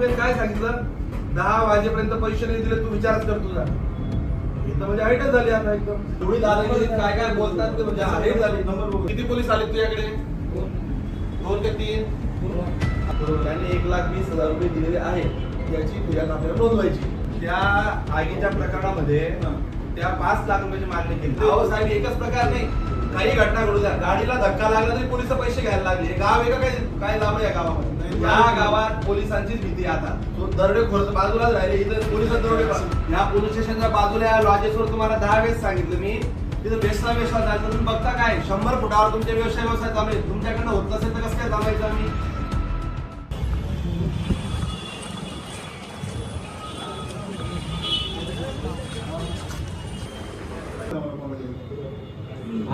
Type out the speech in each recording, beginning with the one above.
रुपये काय सांगितलं? दहा वाजेपर्यंत पैसे नाही दिले तू विचारच कर तुझा. इथं म्हणजे हाईटच झाली आता एकदम. एवढी दादागिरी काय काय बोलतात ते म्हणजे हाईट झाली. किती पोलीस आले तुझ्याकडे? दोन ते तीन? त्याने एक लाख वीस हजार रुपये दिलेले आहेत. याची फिर्याद आपल्याला नोंदवायची. त्या आगीच्या प्रकरणामध्ये त्या पाच लाख रुपयाची मागणी केली. अहो साहेब एकच प्रकार नाही. काही घटना घडू द्या. गाडीला धक्का लागला तरी पोलीस पैसे घ्यायला लागले. हे गाव आहे का? काय काय लाभ आहे या गावामध्ये? या गावात पोलिसांचीच भीती आता. तो दरोडे खोर बाजूलाच राहिले. इथं पोलीस दरोडे या पोलीस स्टेशनच्या बाजूला या लॉजेसवर तुम्हाला दहा वेळेस सांगितलं मी. तिथं बेसला बेसला जायचं तुम्ही बघता काय? शंभर फुटावर तुमचे व्यवसाय व्यवसाय चालू आहे तुमच्याकडनं होत नसेल तर कसं काय थांबायचं आम्ही?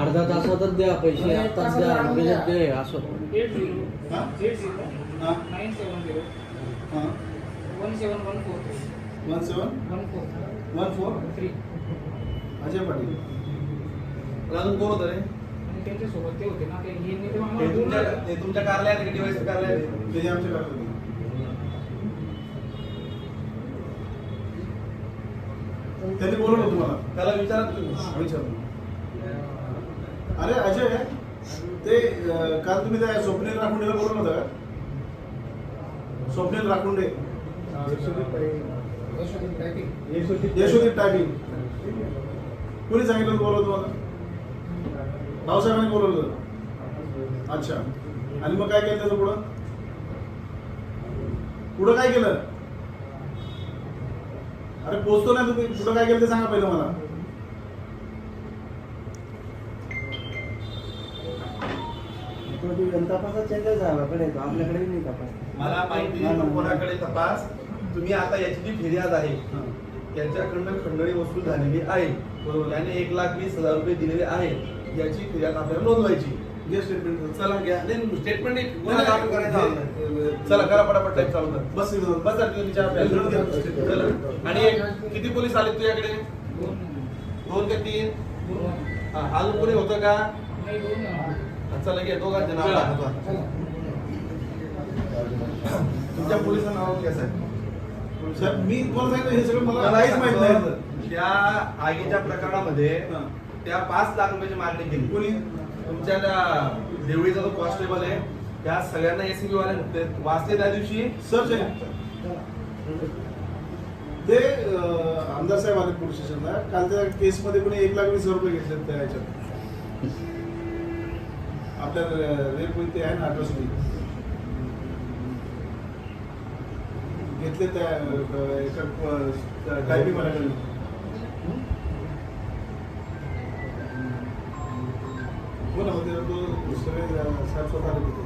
अर्धा तासातच द्या पैसे. आत्ताच द्या. असं. हा? हा. हां. One seven one four. One seven? One four. One four? Three. Ajay Patil. अजून कोण होतं रे? आणि त्यांच्यासोबत ते होते ना ते हे ते तुमच्या. ते तुमच्या कार्यालयात का? डिवाइस कार्यालयात ते आमच्या काकाचे. त्यांनी बोलवलं तुम्हाला त्याला विचारा तुम्ही. अरे अजय ते अं, काल तुम्ही त्या स्वप्नील राखुंडेला बोलवलं होतं का? स्वप्नील राखुंडे यशोदीप टायपिंग कोणी सांगितलं बोलवलं तुम्हाला? भाऊसाहेबांनी बोलवलं अच्छा. आणि मग काय केलं त्याचं पुढं? पुढं काय केलं? अरे पोचतो ना तुम्ही. पुढं काय केलं ते सांगा पहिलं मला. तपासात चेंजेस झाला कडे तो. आपल्याकडे नाही तपास मला माहिती आहे, कोणाकडे तपास? तुम्ही आता याची जी फिर्याद आहे. त्यांच्याकडनं खंडणी वसूल झालेली आहे. बरोबर. त्याने एक लाख वीस हजार रुपये दिलेले आहेत याची फिर्याद आपल्याला नोंदवायची. स्टेटमेंट चला घ्या. नाही स्टेटमेंट नाही नाही, गुन्हा दाखल करायचा आहे. चला करा पटापट टाईप चालू कर. बस. बस झाली तुझी चहा प्यायला. चला. आणि किती पोलीस आले तुझ्याकडे? दोन दोन ते तीन? दोन. अजून कोणी होतं का? नाही दोन. चला घे दोघांचे नाव. तुमच्या पोलिसांचं नाव काय साहेब साहेब, मी तुम्हाला सांगितलं हे सगळं मला काहीच माहीत नाही त्या आगीच्या प्रकरणामध्ये. त्या पाच लाख रुपयाची मागणी केली. कोणी? तुमच्या त्या देवळीचा जो कॉन्स्टेबल आहे त्या सगळ्यांना एसीबी वाले वाचले त्या दिवशी? सर ते आमदार साहेब आले पोलीस स्टेशनला. काल त्या केसमध्ये कोणी एक लाख वीस रुपये घेतले त्या ह्याच्यात आपल्या रेप ते आहे ना अड्रेसमध्ये घेतले त्या एका टायपिंग वाल्याकडे हो ना होते तो? सगळे साहेब स्वतः आले होते.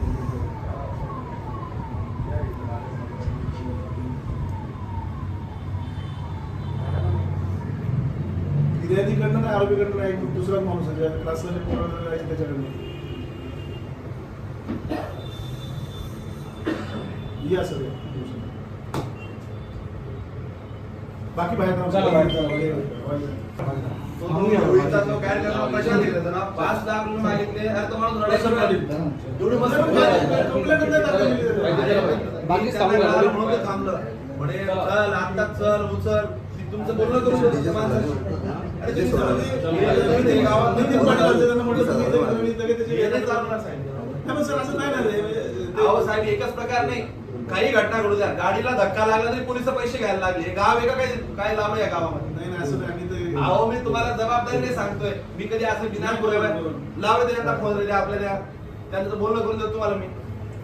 फिर्यादीकडनं नाही आरोपीकडनं नाही दुसरा माणूस आहे ज्या क्लासला पोराला जायचं त्याच्याकडनं. या सगळ्या बाकी बाहेर नाव चला, बाहेर चला. तो देवळीचा जो कार्यक्रम प्रशांत दिला होता ना, पाच लाख रुपये मागितले अरे तो माणूस रडायला लागला. एवढी मस्त कंप्लेंट नाही दाखवली. बाकी थांबलं. म्हणे चल. आता चल उचल. ती तुमचं बोलणं करू शकतो त्या माणसाशी. अरे तुम्ही तुम्ही ते गावात नितीन पाटील होते, त्यांना म्हटलं तुम्ही इथे- तुम्ही लगेच त्याची हे नाही चालणार साहेब. नाही, पण सर असं नाही ना साहेब एकच प्रकार नाही. काही घटना घडू द्या. गाडीला धक्का लागला तरी पोलीस पैसे घ्यायला लागले. हे गाव आहे का काय काय लाभ आहे या गावामध्ये? नाही नाही असं नाही. आम्ही ते अहो मी तुम्हाला जबाबदारीने सांगतोय. मी कधी असं बिना लावले त्यांना फोन दिले आपल्याला. त्यांचं बोलणं करून देतो तुम्हाला मी.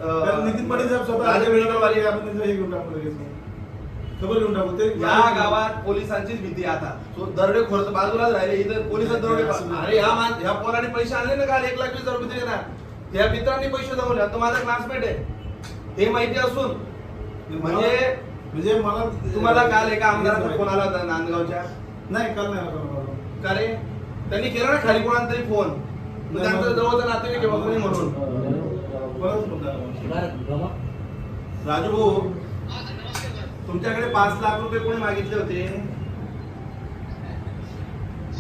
अं, नितीन पाटील साहेब स्वतः राजे वेणूगोपाल आपण त्यांचं हे घेऊन टाकू लगेच. खबर घेऊन टाकू. ते या गावात पोलिसांचीच भीती आहे आता. तो दरोडे खोर बाजूलाच राहिले. इथं पोलीस दरोडे अरे ह्या मान ह्या पोराने पैसे आणले ना काल? एक लाख वीस हजार रुपये दिले ना. त्या मित्रांनी पैसे जमवले. आता तो माझा क्लासमेट आहे. हे माहिती असून म्हणजे म्हणजे मला तुम्हाला काल एका आमदाराचा फोन आला होता नांदगावच्या? नाही काल नाही. का रे? त्यांनी केला ना खाली कोणाला तरी फोन. त्यांचं जवळचं नातेवाईक आहे कोणी म्हणून? राजू भाऊ तुमच्याकडे पाच लाख रुपये कोणी मागितले होते?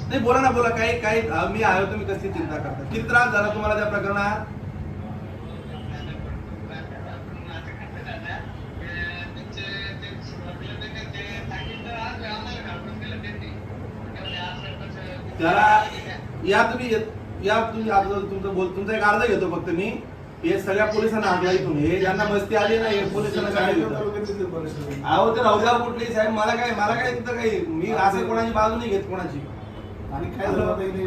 नाही बोला ना बोला. काही काही मी आहे तुम्ही कसली चिंता करता. किती त्रास झाला तुम्हाला त्या प्रकरणात? त्याला या तुम्ही या तुम्ही तुमचं बोल तुमचा एक अर्ज घेतो फक्त मी. हे सगळ्या पोलिसांना हाकला इथून हे ज्यांना मस्ती आली ना हे पोलिसांना काय अहो ते राहुल्या कुठली? साहेब मला काय मला काय तिथं काही मी असं कोणाची बाजू नाही घेत कोणाची. आणि काय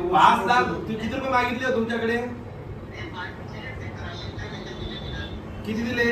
पाच लाख तू किती रुपये मागितले हो तुमच्याकडे? किती दिले?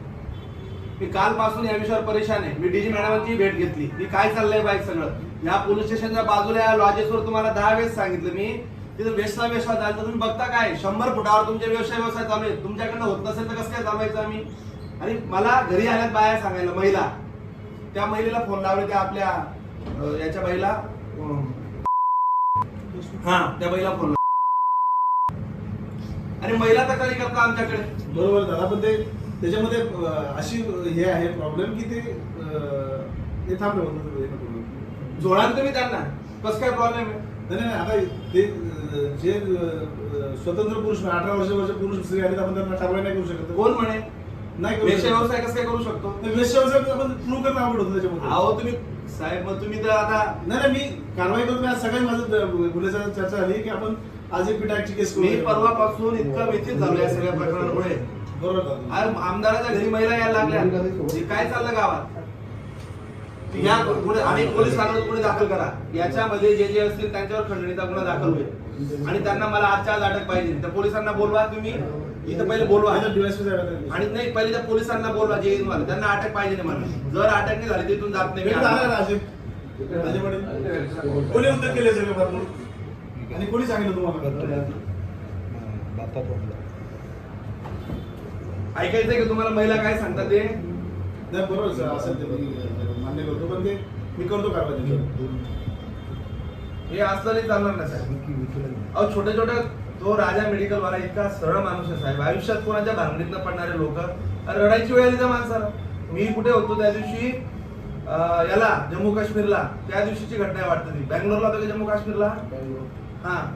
मी कालपासून या विषयावर परेशान आहे. मी डीजी मॅडमांची भेट घेतली. मी काय चाललंय बाईक सगळं? या पोलीस स्टेशनच्या बाजूला या लॉजेसवर तुम्हाला दहा वेळेस सांगितलं मी. तिथं वेशला व्यवसाय जायचं. तुम्ही बघता काय? शंभर फुटावर तुमचे व्यवसाय व्यवसाय चालू आहे तुमच्याकडनं होत नसेल तर कसं काय चालवायचं आम्ही? आणि मला घरी आल्यात बाया सांगायला महिला. त्या महिलेला फोन लावले त्या आपल्या याच्या बाईला. हा त्या बाईला फोन आणि महिला तक्रारी करता आमच्याकडे. बरोबर दादा पण ते त्याच्यामध्ये अशी हे आहे प्रॉब्लेम की ते ते थांबले होतं जोडाल तुम्ही त्यांना. कसं काय प्रॉब्लेम आहे? नाही आता ते जे स्वतंत्र पुरुष अठरा वर्षावरचे पुरुष स्त्री आहेत आपण त्यांना कारवाई नाही करू शकत. कोण म्हणे? नाही. व्यवसाय कसं काय करू शकतो? व्यवसाय आपण प्रूव्ह करणं आवड होतं त्याच्यामध्ये. अहो तुम्ही साहेब मग तुम्ही तर आता नाही मी कारवाई करून आज सगळ्यात माझं गुन्ह्याचा चर्चा झाली की आपण आज एक पिटाची केस करू मी परवापासून इतका व्यथित झालो या सगळ्या प्रकरणामुळे. बरोबर. अरे आमदाराच्या घरी महिला यायला लागल्या. हे काय चाललं गावात? या गुन्हे आणि पोलीस ठाण्यात गुन्हे दाखल करा. याच्यामध्ये जे जे असतील त्यांच्यावर खंडणीचा गुन्हा दाखल होईल. आणि त्यांना मला आजच्या आज अटक पाहिजे. त्या पोलिसांना बोलवा तुम्ही. इथं पहिले बोलवा. आणि नाही पहिले त्या पोलिसांना बोलवा जे मला त्यांना अटक पाहिजे नाही मला जर अटक नाही झाली तिथून जात नाही. तर कोणी उद्योग केले सगळे भरपूर? आणि कोणी सांगितलं तुम्हाला? ऐकायचंय की तुम्हाला? महिला काय सांगतात ते? नाही बरोबर सर. असेल ते मी मान्य करतो पण ते मी करतो कारवाई त्याच्यावर. हे असलं नाही चालणार ना साहेब? अहो छोटे छोटे तो राजा मेडिकल वाला इतका सरळ माणूस आहे साहेब. आयुष्यात कोणाच्या भांगडीतनं पडणारे लोक? रडायची वेळ आली त्या माणसाला. मी कुठे होतो त्या दिवशी? अं, याला जम्मू काश्मीरला. त्या दिवशीची घटना आहे वाटतं ती. बँगलोरला होतो का जम्मू काश्मीरला? हा.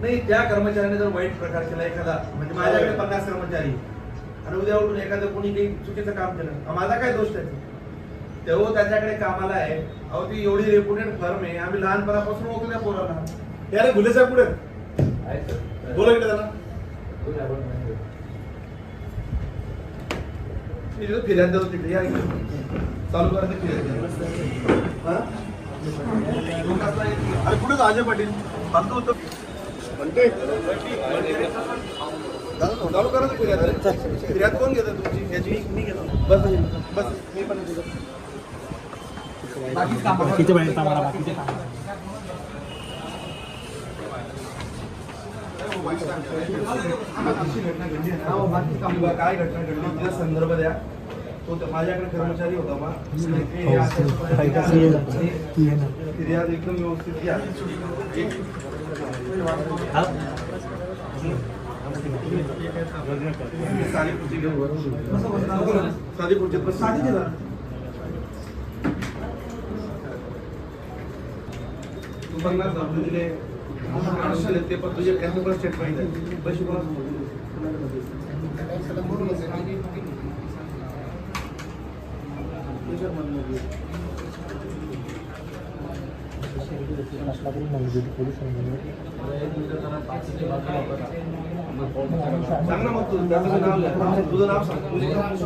नाही त्या कर्मचाऱ्याने जर वाईट प्रकार केला एखादा म्हणजे माझ्याकडे पन्नास कर्मचारी. आणि उद्या उठून एखादं कोणी काही चुकीचं काम केलं. माझा काय दोष त्याचा? तेव्हा त्याच्याकडे कामाला आहे. अहो ती एवढी रेप्युटेड फर्म आहे. आम्ही लहानपणापासून ओळखल्या पोराला. हे अरे गुले साहेब पुढे बोला इकडे त्याला तिकडे. या. चालू करा. हा? लागेल. अरे कुठे राजे पाटील. बंद होतं. चालू करा ते फिर्याद फिर्याद कोण घेतं तुमची याची मी घेतो बस बस मी पण घेतो बाकीचे बाहेर कामाला बाकीचे कामाला अशी घटना घडली आहे ना, किंवा काय घटना घडली तिचा संदर्भ द्या तो त्या- माझ्याकडे कर्मचारी होता बा ते अशा पद्धतीने फिर्याद एकदम व्यवस्थित घ्या तू पन्नास हजार रुपये दिले ते पण तुझे त्यांचं पण स्टेटमेंट आहे पैसे कोणाला सांग ना मग तू त्याचं नाव लिह. तुझं नाव सांग तुझं नाव सांग.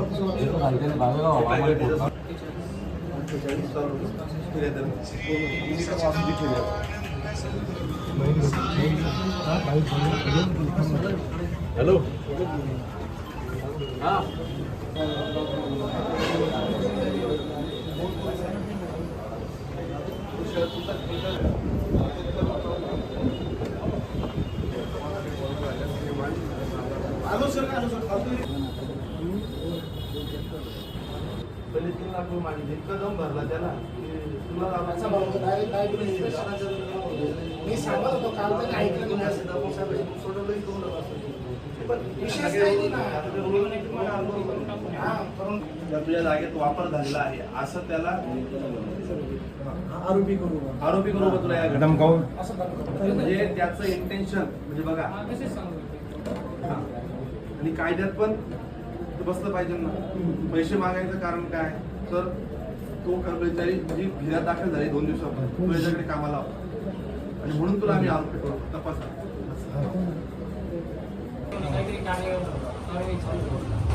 हॅलो आलो सर आलो सर फालतू पहिले तीन लाख रुपये मागितले इतका दम भरला त्याला तुला त्याचा भाऊ तर direct काय केलं, निष्कर्षणाचं मी सांगत होतो काल तर ऐकलं तुम्ही असं दाखवून साहेब. सोडवलंही दोन लाख पण विशेष काही नाही. हा, तुझ्या जागेत वापर झालेला आहे असं त्याला आरोपी करू आरोपी करू तुला या दाखवतो. म्हणजे त्याचं इंटेन्शन म्हणजे बघा. आणि कायद्यात पण ते बसलं पाहिजे ना. पैसे मागायचं कारण काय? तर तो कर्मचारी जी फिर्याद दाखल झाली दोन दिवसापूर्वी. तो याच्याकडे कामाला होता आणि म्हणून तुला आम्ही आरोपी करू तपासा.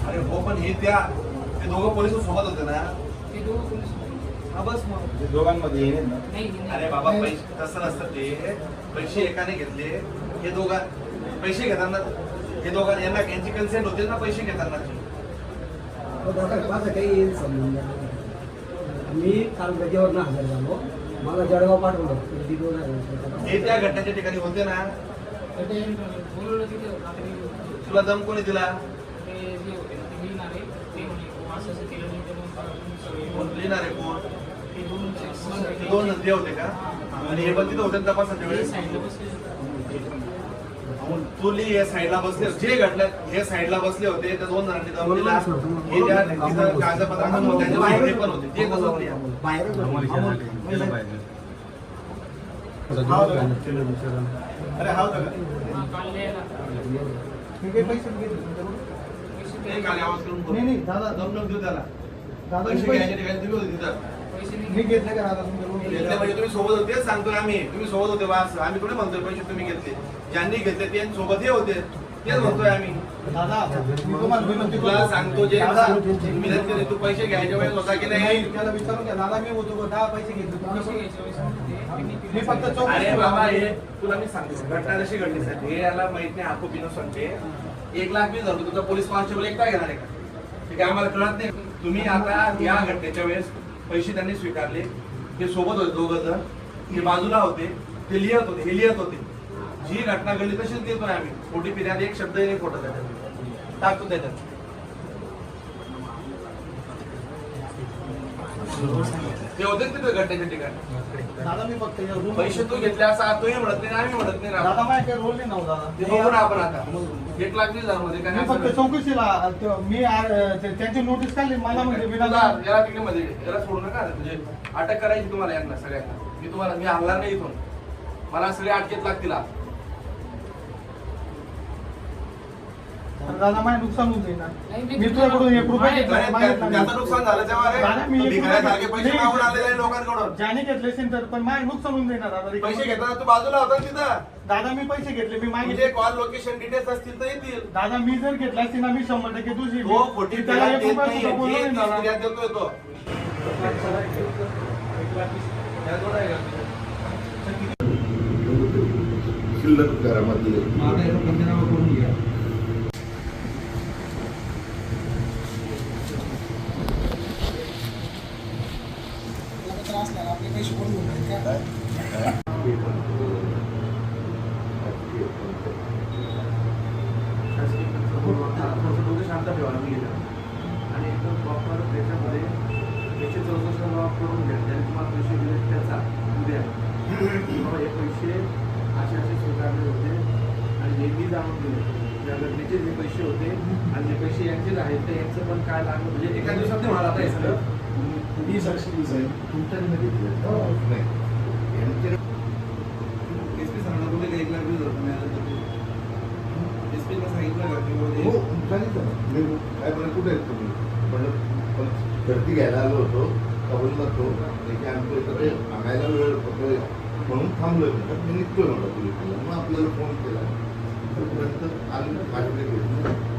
अरे हो पण हे त्या ते दोघं पोलीस सोबत होते ना? हा बस मग. दोघांमध्ये येणे ना? अरे बाबा पैसे तसं नसतं ते? पैसे एकाने घेतले. हे दोघा पैसे घेताना हे दोघांना यांना यांची कन्सेंट होते ना पैसे घेताना माझं काही संबंध. मी काल गजेवर हजर झालो मला जळगाव पाठवलं हे त्या घटनेच्या ठिकाणी होते ना तुला दम कोणी दिला कोण लिहिणार आहे कोण दोन नंदी होते का आणि हे पण तिथं होते तपासाच्या वेळेस तू लिही या साईडला बसले जे घडलं हे साईडला बसले होते. त्या दोन जणांनी दम दिला. हे त्या तिथं कागदपत्रांमध्ये त्यांच्या बाहेर पण होते. ते कसं हा होता का? अरे हा दादा. दम नको देऊ त्याला. दादा, पैसे ठिकाणी तुम्ही होते तिथं. मी घेतलं का तुमच्या घेतले म्हणजे तुम्ही सोबत होते तेच सांगतोय आम्ही. तुम्ही सोबत होते वास. आम्ही थोडे म्हणतोय पैसे तुम्ही घेतले. ज्यांनी घेतले ते सोबत हे होते. तेच म्हणतोय आम्ही. मी. तुला सांगतो जे विनंती केली, तू पैसे घ्यायच्या वेळेस होता की नाही? त्याला विचारून घ्या. दादा मी होतो दहा पैसे घेतले. मी फक्त अरे. बाबा हे तुला मी सांगतो. घटना कशी घडली साहेब? हे याला माहीत नाही आकोपीनं सांगते. एक लाख वीस हजार रुपये तुमचा पोलीस कॉन्स्टेबल एकटा घेणार आहे का? आम्हाला कळत नाही. तुम्ही आता या घटनेच्या वेळेस पैसे त्यांनी स्वीकारले. ते सोबत होते दोघं जण. ते बाजूला होते. ते लिहत होते. हे लिहत होते. जी घटना घडली तशीच लिहितोय आम्ही. खोटी फिर्याद एक शब्द नाही खोटं त्याच्यात. टाकतो त्याच्यात. ते होते तिथे घटनेच्या ठिकाणी पैसे तू घेतले असं तोही म्हणत नाही आम्ही म्हणत नाही दादा. माझ्या रोल नाही नव्हता दादा. ते बघू ना आपण आता एक लाख वीस हजारमध्ये काय फक्त चौकशीला ते- मी त्यांची नोटीस काढली मला म्हणजे याला तिकडे मध्ये. याला सोडू नका म्हणजे अटक करायची तुम्हाला यांना सगळ्यांना मी तुम्हाला मी हल्ला नाही इथून मला सगळे अटकेत लागतील आज. दादा माझे नुकसान होऊन जाईल ना मी तुझ्याकडून एक रुपया घेतला मागितला नाही. त्याचं नुकसान झालं तेव्हा रे. दादा, मी एक भिकाऱ्यासारखे रुपया- पैसे नाही, मागून आलेले आहे लोकांकडून. ज्याने घेतले असेल तर पण माझे नुकसान होऊन जाईल ना दादा पैसे घेताना तू बाजूला होता ना तिथं. दादा मी पैसे घेतले मी म्हणजे मागितले कॉल लोकेशन डिटेल्स असतील तर येतील. दादा मी जर घेतला असतील ना मी शंभर टक्के तुझी तो खोटी त्याला फिर्याद एक देत रुपया नाही सुद्धा बोललो जी नाही ती दादा. फिर्याद देतोय तो. शिल्लक घरामध्ये आपले पैसे कोण घेऊन का शांत ठेवा मी आणि एकदम प्रॉपर त्याच्यामध्ये त्याचे चौकशी करून घ्या ज्याने तुम्हाला पैसे दिले त्याचा उद्या किंवा हे पैसे असे असे स्वीकारले होते आणि नेहमी जाणून दिले त्या घटनेचे जे पैसे होते आणि जे पैसे यांचेच आहेत. ते यांचं पण काय लागलं? म्हणजे एका दिवसात नाही म्हणाला आता हे सगळं. हो. मी साक्षी साहेब तुमच्या नाही. एस पी सांगणार बोलले एक लाख वीस रुपये एस पीला सांगितलं का की हो म्हणजे काय बरं कुठे आहेत तुम्ही? पण गर्दी घ्यायला आलो होतो कबूल करतो की आमचं इकडे मागायला वेळ होतो म्हणून थांबलोय म्हणतात मी निघतोय म्हणलं तुम्ही मग आपल्याला फोन केला. तोपर्यंत आम्ही माझ्याकडे घेऊन